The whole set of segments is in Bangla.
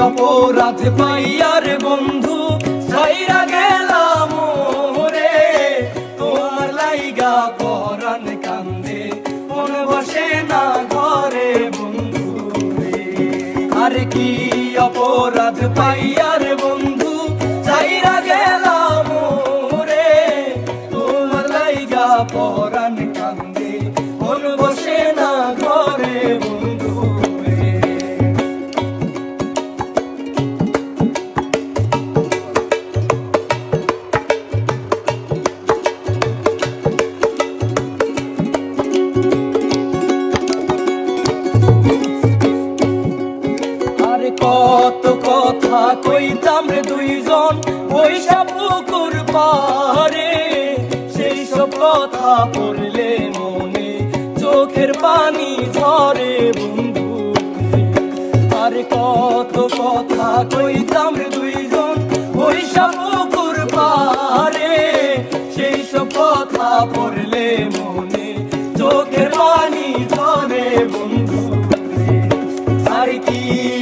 অপরাধ পাইয়ার বন্ধু? ছাইরা গেলাম রে তোমার লাইগা পরাণ কান্দে। মন বসে না ঘরে বন্ধু রে। আর কি অপরাধ পাইয়ার বন্ধু? ছাইরা গেলাম রে তোমার লাইগা পরাণ কত কথা কইতাম রে দুইজন, ওই সব পুকুর পারে সেই সব কথা পড়লে মনে চোখের পানি ঝরে, বন্ধু। আরে কত কথা কইতাম রে দুইজন, ওই সব পুকুর পারে সেই সব কথা পড়লে মনে চোখের পানি ঝরে, বন্ধু।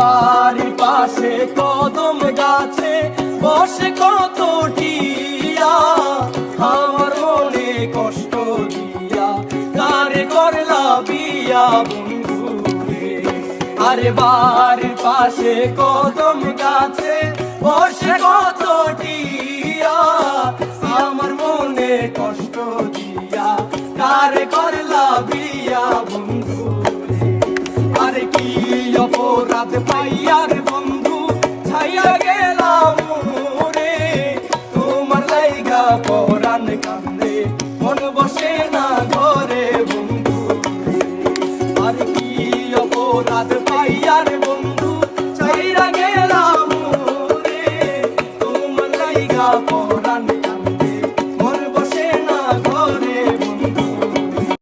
বাড়ির পাশে কদম গাছে বসে কত টিয়া। আমার মনে কষ্ট দিয়া কারে করলা বিয়া বন্ধু আরে বাড়ির পাশে কদম গাছে বসে কত টিয়া। আমার মনে কষ্ট দিয়া কারে করলা বিয়া পথ পাইয়া রে বন্ধু ছাইয়া গেলাম রে তোমার লাইগা পরাণ কান্দে, মন বসে না ঘরে বন্ধু। আর কি অপরাধ পাইয়া রে বন্ধু ছাইয়া গেলাম রে তোমার লাইগা পরাণ